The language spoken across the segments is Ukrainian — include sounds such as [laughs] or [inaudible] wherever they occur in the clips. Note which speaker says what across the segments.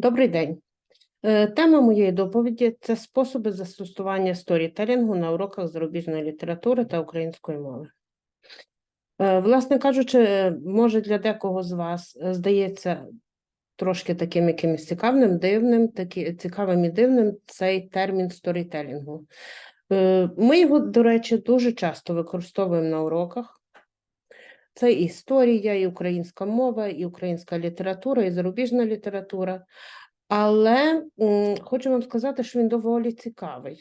Speaker 1: Добрий день. Е, Тема моєї доповіді це способи застосування сторітелінгу на уроках зарубіжної літератури та української мови. Е, Власне кажучи, е, може для декого з вас здається трошки таким якимось цікавим, дивним, такі, цікавим і дивним цей термін сторітелінгу. Ми його, до речі, дуже часто використовуємо на уроках. Це історія, і українська мова, і українська література, і зарубіжна література. Але м, хочу вам сказати, що він доволі цікавий.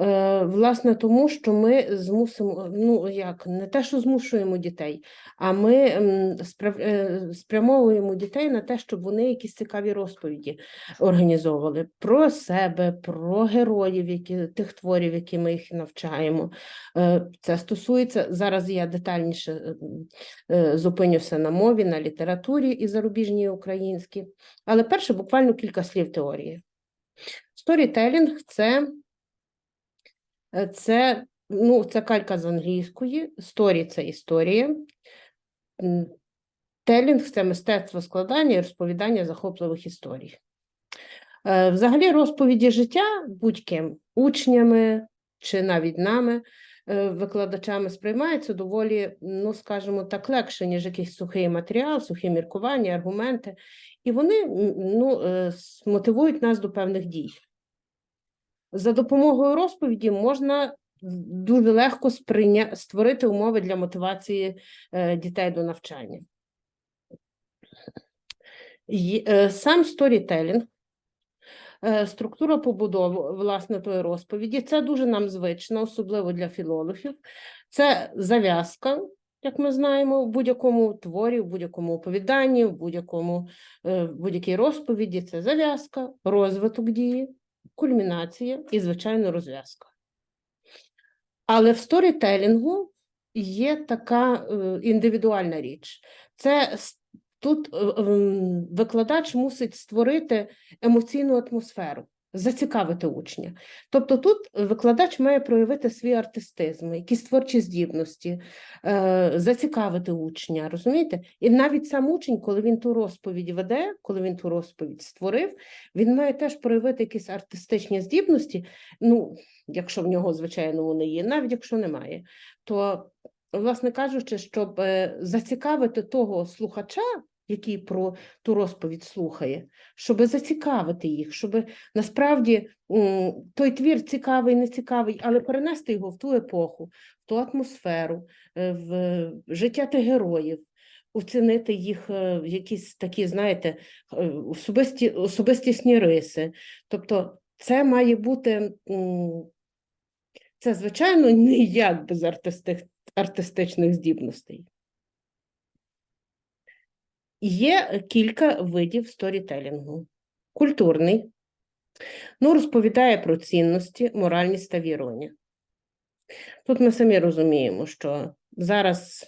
Speaker 1: Е, Власне, тому що ми змусимо, ну як, не те, що змушуємо дітей, а ми м, спрям- е, спрямовуємо дітей на те, щоб вони якісь цікаві розповіді організовували про себе, про героїв, які, тих творів, які ми їх навчаємо. Е, Це стосується, зараз я детальніше е, м, е, зупинюся на мові, на літературі і зарубіжній українській. Але перше буквально кілька слів теорії. Сторітелінг це, це, ну, це калька з англійської, сторі це історія. Телінг це мистецтво складання і розповідання захопливих історій. Е, Взагалі, розповіді життя будь-ким учнями чи навіть нами, е, викладачами, сприймаються доволі, ну скажімо так, легше, ніж якийсь сухий матеріал, сухі міркування, аргументи, і вони ну, е, мотивують нас до певних дій. За допомогою розповіді можна дуже легко сприйня... створити умови для мотивації е, дітей до навчання. Е, Сам сторітелінг, е, структура побудови власне тої розповіді, це дуже нам звично, особливо для філологів. Це зав'язка, як ми знаємо, в будь-якому творі, в будь-якому оповіданні, в будь-якому будь-якій розповіді. Це зав'язка, розвиток дії, кульмінація і, звичайно, розв'язка. Але в сторітелінгу є така е, індивідуальна річ. Це тут е, ем, викладач мусить створити емоційну атмосферу, зацікавити учня. Тобто тут викладач має проявити свій артистизм, якісь творчі здібності, е, зацікавити учня, розумієте? І навіть сам учень, коли він ту розповідь веде, коли він ту розповідь створив, він має теж проявити якісь артистичні здібності. Ну, якщо в нього, звичайно, вони є, навіть якщо немає, то, власне кажучи, щоб е, зацікавити того слухача, який про ту розповідь слухає, щоб зацікавити їх, щоб насправді той твір цікавий, не цікавий, але перенести його в ту епоху, в ту атмосферу, е, в життя тих героїв. Оцінити їх е, якісь такі, знаєте, е, особисті, особистісні риси. Тобто, це має бути це, звичайно, ніяк без артисти... артистичних здібностей. Є кілька видів сторітелінгу. Культурний, ну, розповідає про цінності, моральність та вірування. Тут ми самі розуміємо, що зараз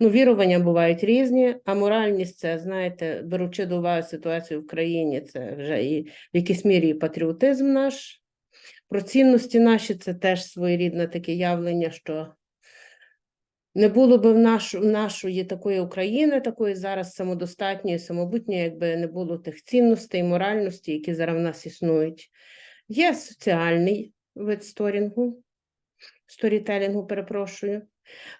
Speaker 1: ну, вірування бувають різні, а моральність це, знаєте, беручи до уваги ситуацію в країні, це вже і в якійсь мірі і патріотизм наш. Про цінності наші це теж своєрідне таке явлення, що не було б в наш, нашої такої України, такої зараз самодостатньої, самобутньої, якби не було тих цінностей, моральності, які зараз в нас існують. Є соціальний вид сторінгу, сторітелінгу, перепрошую,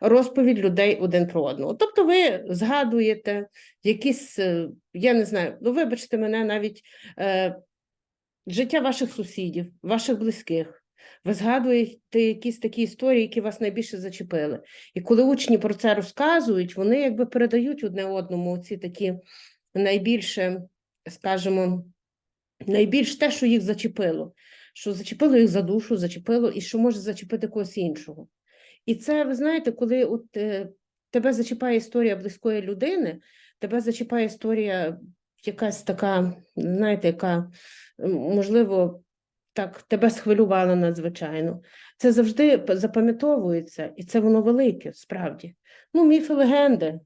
Speaker 1: розповідь людей один про одного. Тобто ви згадуєте якісь, е, я не знаю, ну вибачте мене, навіть е, життя ваших сусідів, ваших близьких. Ви згадуєте якісь такі історії, які вас найбільше зачепили. І коли учні про це розказують, вони якби передають одне одному ці такі найбільше, скажімо, найбільш те, що їх зачепило, що зачепило їх за душу, зачепило і що може зачепити когось іншого. І це, ви знаєте, коли от, е, тебе зачіпає історія близької людини, тебе зачіпає історія якась така, знаєте, яка, можливо, так тебе схвилювала надзвичайно. Це завжди запам'ятовується, і це воно велике, справді. Ну, міфи легенди,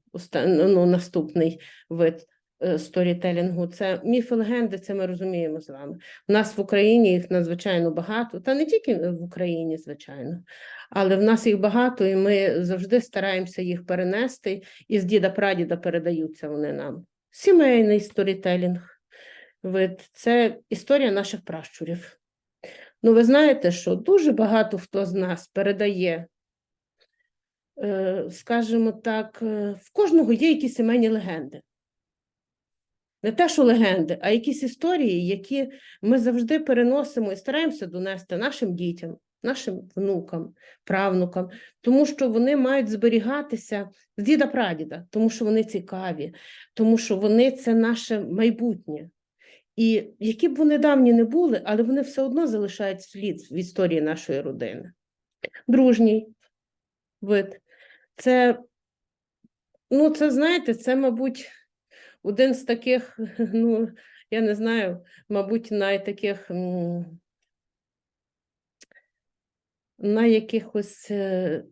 Speaker 1: ну, наступний вид е, сторітелінгу. Це міфи легенди, це ми розуміємо з вами. У нас в Україні їх надзвичайно багато, та не тільки в Україні, звичайно, але в нас їх багато, і ми завжди стараємося їх перенести, і з діда прадіда передаються вони нам. Сімейний сторітелінг. вид це історія наших пращурів. Ну, ви знаєте, що дуже багато хто з нас передає, е, скажімо так, е, в кожного є якісь сімейні легенди. Не те, що легенди, а якісь історії, які ми завжди переносимо і стараємося донести нашим дітям, нашим внукам, правнукам, тому що вони мають зберігатися з діда-прадіда, тому що вони цікаві, тому що вони це наше майбутнє. І які б вони давні не були, але вони все одно залишають слід в історії нашої родини. Дружній вид. Це, ну, це, знаєте, це, мабуть, один з таких, [laughs] ну, я не знаю, мабуть, найтаких, на якихось е,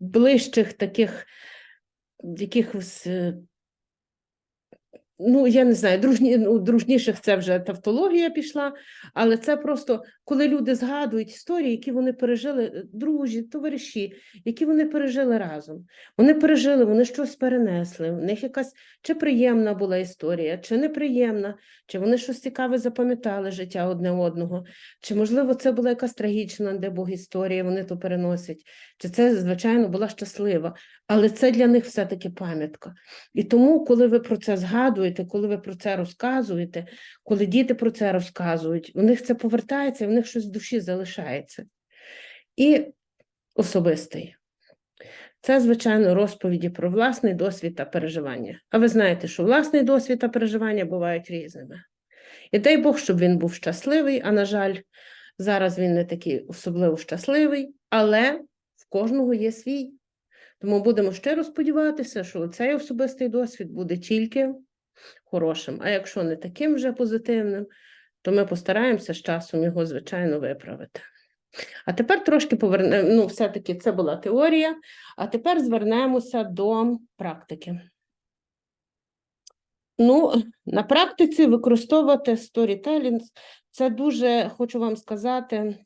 Speaker 1: ближчих таких, якихось е, ну, я не знаю, дружні, ну, дружніших це вже тавтологія пішла, але це просто коли люди згадують історії, які вони пережили, е, друзі, товариші, які вони пережили разом. Вони пережили, вони щось перенесли. У них якась чи приємна була історія, чи неприємна, чи вони щось цікаве запам'ятали життя одне одного, чи, можливо, це була якась трагічна, де Бог історія, вони то переносять, чи це, звичайно, була щаслива. Але це для них все-таки пам'ятка. І тому, коли ви про це згадуєте, коли ви про це розказуєте, коли діти про це розказують, у них це повертається, в них щось в душі залишається. І особистий. Це, звичайно, розповіді про власний досвід та переживання. А ви знаєте, що власний досвід та переживання бувають різними. І дай Бог, щоб він був щасливий, а на жаль, зараз він не такий особливо щасливий, але в кожного є свій. Тому будемо щиро сподіватися, що цей особистий досвід буде тільки хорошим. А якщо не таким вже позитивним, то ми постараємося з часом його, звичайно, виправити. А тепер трошки повернемо, ну, все-таки це була теорія, а тепер звернемося до практики. Ну, на практиці використовувати storytelling – це дуже, хочу вам сказати,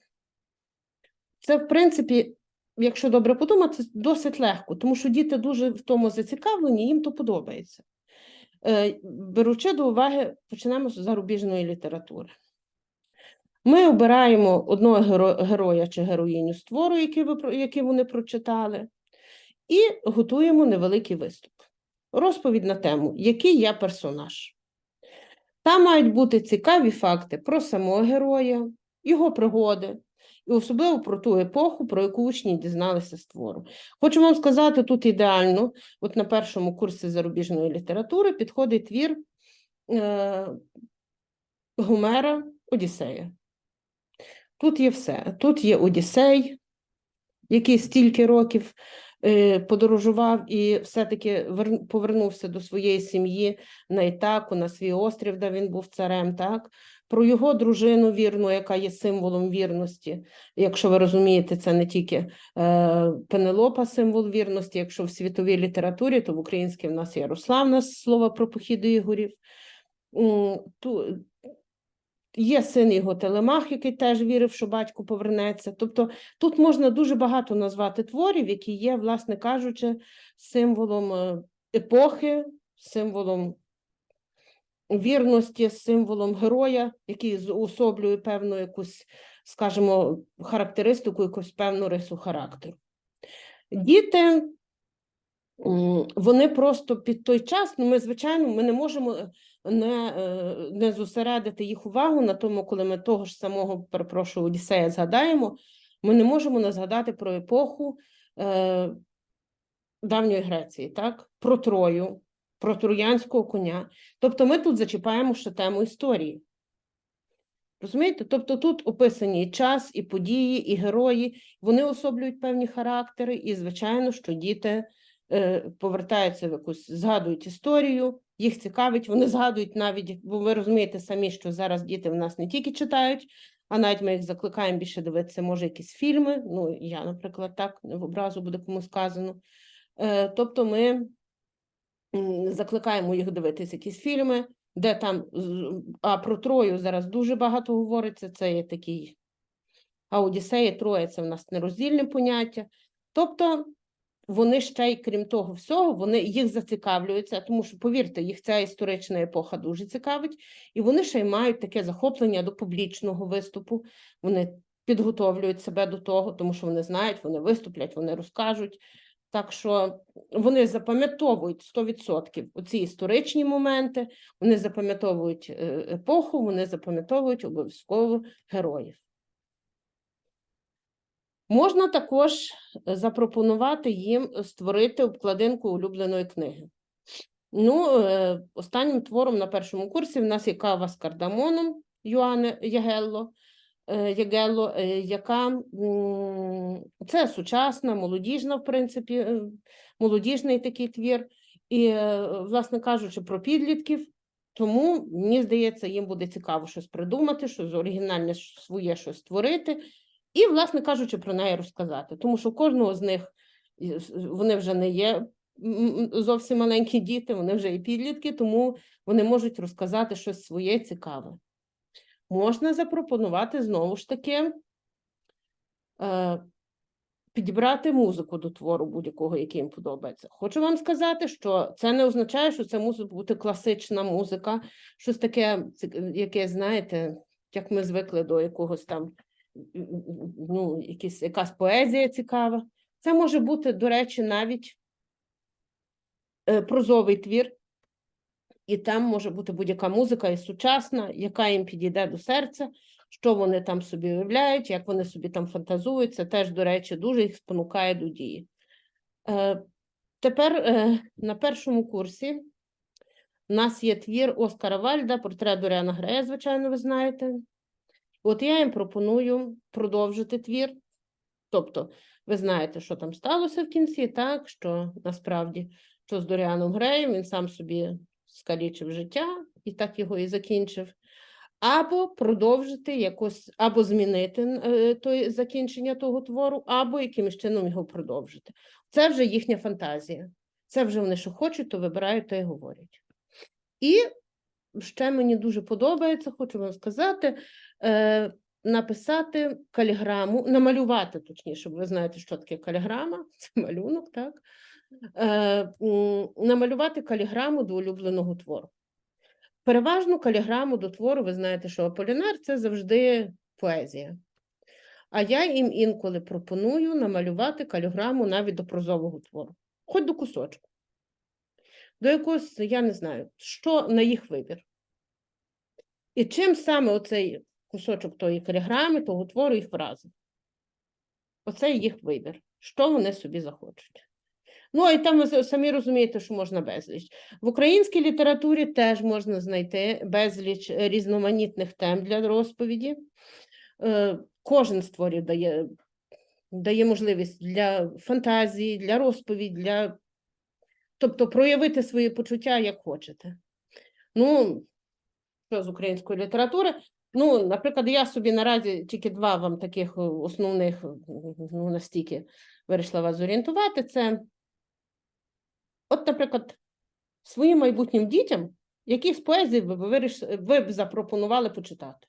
Speaker 1: це, в принципі, якщо добре подумати, досить легко, тому що діти дуже в тому зацікавлені, їм то подобається. Е, Беручи до уваги, почнемо з зарубіжної літератури. Ми обираємо одного геро- героя чи героїню з твору, який вони прочитали, і готуємо невеликий виступ. Розповідь на тему, який я персонаж. Там мають бути цікаві факти про самого героя, його пригоди, і особливо про ту епоху, про яку учні дізналися з твору. Хочу вам сказати, тут ідеально, от на першому курсі зарубіжної літератури підходить твір е, Гомера Одіссея. Тут є все. Тут є Одіссей, який стільки років е, подорожував і все-таки вер- повернувся до своєї сім'ї на Ітаку, на свій острів, де він був царем, так? Про його дружину вірну, яка є символом вірності. Якщо ви розумієте, це не тільки е, Пенелопа символ вірності, якщо в світовій літературі, то в українській в нас є Ярославна слово про похід Ігорів. Є син його Телемах, який теж вірив, що батько повернеться. Тобто тут можна дуже багато назвати творів, які є, власне кажучи, символом е, епохи, символом вірності, символом героя, який зуособлює певну якусь, скажімо, характеристику, якусь певну рису характеру. Діти, вони просто під той час, ну ми, звичайно, ми не можемо е, не, е, не зосередити їх увагу на тому, коли ми того ж самого, перепрошую, Одіссея згадаємо, ми не можемо не згадати про епоху е, давньої Греції, так? Про Трою, про троянського коня. Тобто ми тут зачіпаємо ще тему історії. Розумієте? Тобто тут описані і час, і події, і герої, вони особлюють певні характери, і, звичайно, що діти е, повертаються в якусь, згадують історію, їх цікавить, вони згадують навіть, бо ви розумієте самі, що зараз діти в нас не тільки читають, а навіть ми їх закликаємо більше дивитися, може, якісь фільми. Ну, я, наприклад, так, в образу буде кому сказано. Е, тобто ми закликаємо їх дивитися якісь фільми, де там, а про Трою зараз дуже багато говориться, це є такий, а Одіссея, Троя – це в нас нероздільне поняття. Тобто вони ще й крім того всього, вони їх зацікавлюються, тому що, повірте, їх ця історична епоха дуже цікавить, і вони ще й мають таке захоплення до публічного виступу. Вони підготовлюють себе до того, тому що вони знають, вони виступлять, вони розкажуть. Так що вони запам'ятовують 100% оці історичні моменти, вони запам'ятовують е, епоху, вони запам'ятовують обов'язково героїв. Можна також запропонувати їм створити обкладинку улюбленої книги. Ну, е, останнім твором на першому курсі в нас є кава з кардамоном Йоанне Ягелло, е, Ягелло, е, яка це сучасна, молодіжна, в принципі, е, молодіжний такий твір. І, власне кажучи, про підлітків. Тому мені здається, їм буде цікаво щось придумати, щось оригінальне своє щось створити, і, власне кажучи, про неї розказати. Тому що кожного з них вони вже не є зовсім маленькі діти, вони вже і підлітки, тому вони можуть розказати щось своє цікаве. Можна запропонувати знову ж таки е, підібрати музику до твору будь-якого, який їм подобається. Хочу вам сказати, що це не означає, що це мусить бути класична музика, щось таке, яке, знаєте, як ми звикли до якогось там, ну, якісь, якась поезія цікава. Це може бути, до речі, навіть е, прозовий твір, і там може бути будь-яка музика і сучасна, яка їм підійде до серця, що вони там собі уявляють, як вони собі там фантазують. Це теж, до речі, дуже їх спонукає до дії. Е, Тепер е, на першому курсі у нас є твір Оскара Вальда, портрет Доріана Грея, звичайно, ви знаєте. От я їм пропоную продовжити твір. Тобто, ви знаєте, що там сталося в кінці, так, що насправді, що з Доріаном Греєм він сам собі скалічив життя і так його і закінчив. Або продовжити якось, або змінити е, той, закінчення того твору, або якимось чином його продовжити. Це вже їхня фантазія. Це вже вони що хочуть, то вибирають, то й говорять. І ще мені дуже подобається, хочу вам сказати, е, написати каліграму, намалювати, точніше, щоб ви знаєте, що таке каліграма, це малюнок, так? Е, намалювати каліграму до улюбленого твору. Переважно каліграму до твору, ви знаєте, що Аполінар це завжди поезія. А я їм інколи пропоную намалювати каліграму навіть до прозового твору, хоч до кусочку. До якогось, я не знаю, що на їх вибір. І чим саме оцей кусочок тої каліграми, того твору їх вразив. Оце їх вибір, що вони собі захочуть. Ну, і там ви самі розумієте, що можна безліч. В українській літературі теж можна знайти безліч різноманітних тем для розповіді. Е, Кожен з творів дає, дає можливість для фантазії, для розповіді, для... тобто проявити свої почуття як хочете. Ну, що з української літератури? Ну, наприклад, я собі наразі тільки два вам таких е, основних, ну, настільки вирішила вас зорієнтувати. Це, от, наприклад, своїм майбутнім дітям, які з поезії ви, виріш... ви б запропонували почитати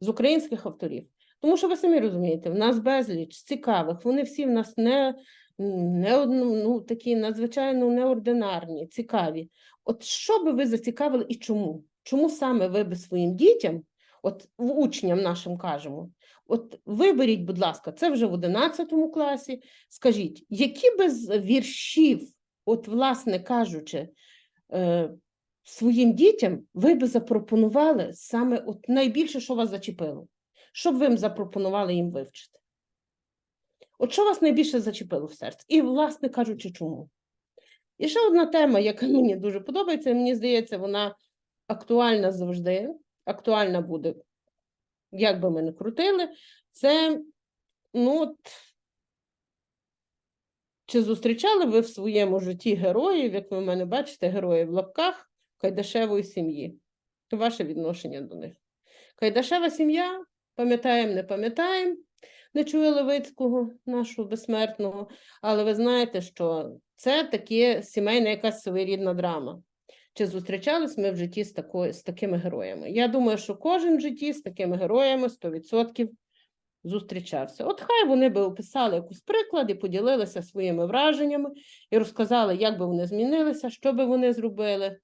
Speaker 1: з українських авторів. Тому що ви самі розумієте, в нас безліч цікавих, вони всі в нас не, не ну, такі надзвичайно неординарні, цікаві. От що би ви зацікавили і чому? Чому саме ви би своїм дітям, от учням нашим кажемо, от виберіть, будь ласка, це вже в 11 класі, скажіть, які би з віршів, от, власне кажучи, е, своїм дітям ви би запропонували саме от найбільше, що вас зачепило? Що б ви їм запропонували їм вивчити? От що вас найбільше зачепило в серці? І, власне кажучи, чому? І ще одна тема, яка мені дуже подобається, мені здається, вона актуальна завжди, актуальна буде, як би ми не крутили, це, ну, от, чи зустрічали ви в своєму житті героїв, як ви в мене бачите, героїв в лапках Кайдашевої сім'ї? Ваше відношення до них. Кайдашева сім'я, пам'ятаємо, не пам'ятаємо, не чує Левицького, нашого безсмертного, але ви знаєте, що це таке сімейна якась своєрідна драма. Чи зустрічались ми в житті з, такою, з такими героями? Я думаю, що кожен в житті з такими героями 100% зустрічався. От хай вони би описали якийсь приклад і поділилися своїми враженнями і розказали, як би вони змінилися, що би вони зробили,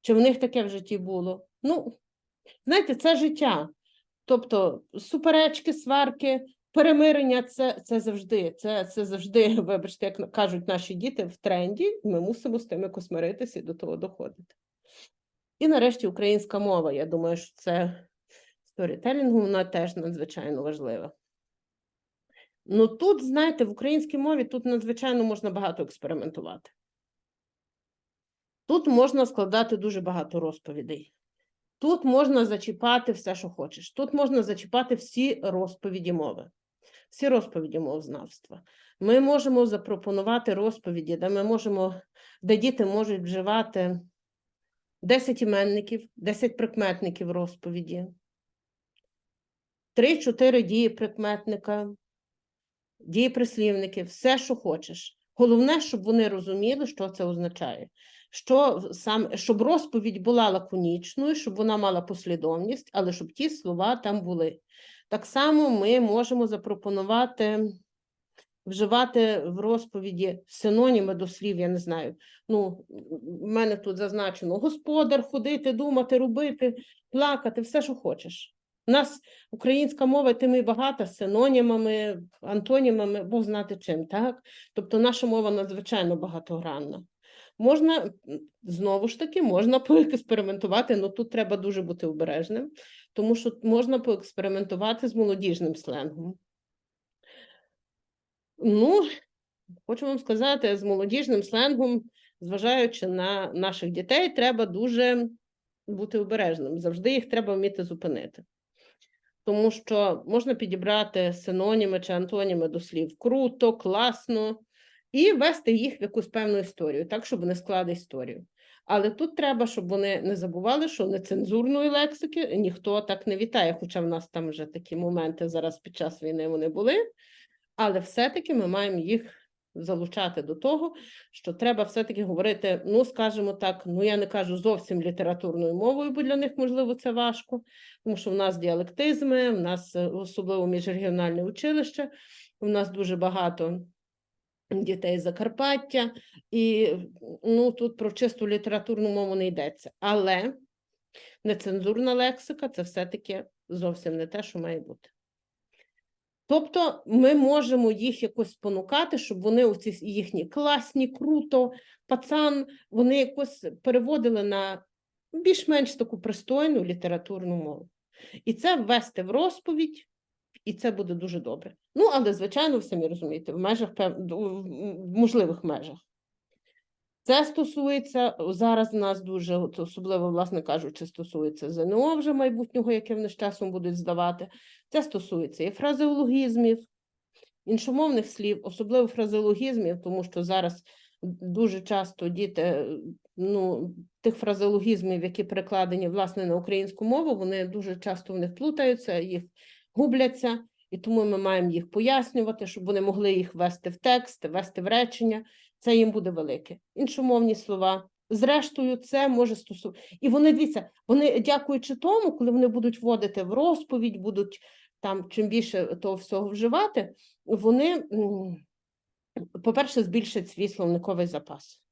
Speaker 1: чи в них таке в житті було. Ну, знаєте, це життя. Тобто суперечки, сварки, перемирення це, це завжди, це, це завжди, [laughs] вибачте, як кажуть наші діти, в тренді, ми мусимо з тим якось миритися і до того доходити. І нарешті українська мова. Я думаю, що це сторітелінгу, вона теж надзвичайно важлива. Ну тут, знаєте, в українській мові тут надзвичайно можна багато експериментувати. Тут можна складати дуже багато розповідей. Тут можна зачіпати все, що хочеш. Тут можна зачіпати всі розповіді мови, всі розповіді мовознавства. Ми можемо запропонувати розповіді, де ми можемо, де діти можуть вживати 10 іменників, 10 прикметників розповіді, 3-4 дії прикметника, дії прислівники, все, що хочеш. Головне, щоб вони розуміли, що це означає. Що сам, щоб розповідь була лаконічною, щоб вона мала послідовність, але щоб ті слова там були. Так само ми можемо запропонувати вживати в розповіді синоніми до слів, я не знаю. Ну, в мене тут зазначено господар, ходити, думати, робити, плакати, все, що хочеш. У нас українська мова тим і багата синонімами, антонімами, Бог знати чим, так? Тобто наша мова надзвичайно багатогранна. Можна, знову ж таки, можна поекспериментувати, але тут треба дуже бути обережним, тому що можна поекспериментувати з молодіжним сленгом. Ну, хочу вам сказати, з молодіжним сленгом, зважаючи на наших дітей, треба дуже бути обережним. Завжди їх треба вміти зупинити. Тому що можна підібрати синоніми чи антоніми до слів круто, класно, і вести їх в якусь певну історію, так, щоб не склали історію. Але тут треба, щоб вони не забували, що нецензурної лексики ніхто так не вітає, хоча в нас там вже такі моменти зараз під час війни вони були. Але все-таки ми маємо їх залучати до того, що треба все-таки говорити, ну, скажімо так, ну я не кажу зовсім літературною мовою, бо для них, можливо, це важко, тому що в нас діалектизми, в нас е, особливо міжрегіональне училище, у нас дуже багато дітей Закарпаття, і ну, тут про чисту літературну мову не йдеться. Але нецензурна лексика це все-таки зовсім не те, що має бути. Тобто ми можемо їх якось спонукати, щоб вони оці їхні класні, круто, пацан, вони якось переводили на більш-менш таку пристойну літературну мову. І це ввести в розповідь, і це буде дуже добре. Ну, але, звичайно, ви самі розумієте, в межах в можливих межах. Це стосується зараз нас дуже, особливо, власне кажучи, стосується ЗНО вже майбутнього, яке вони з часом будуть здавати. Це стосується і фразеологізмів, іншомовних слів, особливо фразеологізмів, тому що зараз дуже часто діти, е, ну, тих фразеологізмів, які перекладені власне на українську мову, вони дуже часто в них плутаються, їх губляться, і тому ми маємо їх пояснювати, щоб вони могли їх ввести в текст, ввести в речення. Це їм буде велике. Іншомовні слова. Зрештою, це може стосуватися. І вони дивіться, вони, дякуючи тому, коли вони будуть вводити в розповідь, будуть там чим більше того всього вживати, вони, по-перше, збільшать свій словниковий запас,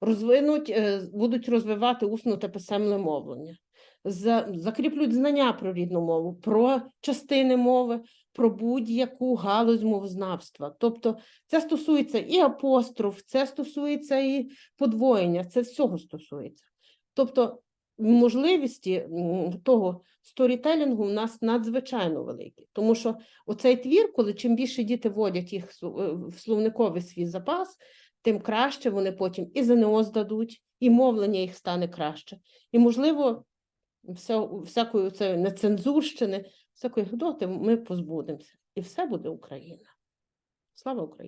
Speaker 1: розвинуть, е, будуть розвивати усне та писемне мовлення, закріплюють знання про рідну мову, про частини мови, про будь-яку галузь мовознавства. Тобто це стосується і апостроф, це стосується і подвоєння, це всього стосується. Тобто можливості того сторітелінгу у нас надзвичайно великі, тому що оцей твір, коли чим більше діти вводять їх е, в словниковий свій запас, тим краще вони потім і ЗНО здадуть, і мовлення їх стане краще. І, можливо, вся, всякої це нецензурщини, всякої гдоти ми позбудемося. І все буде Україна. Слава Україні!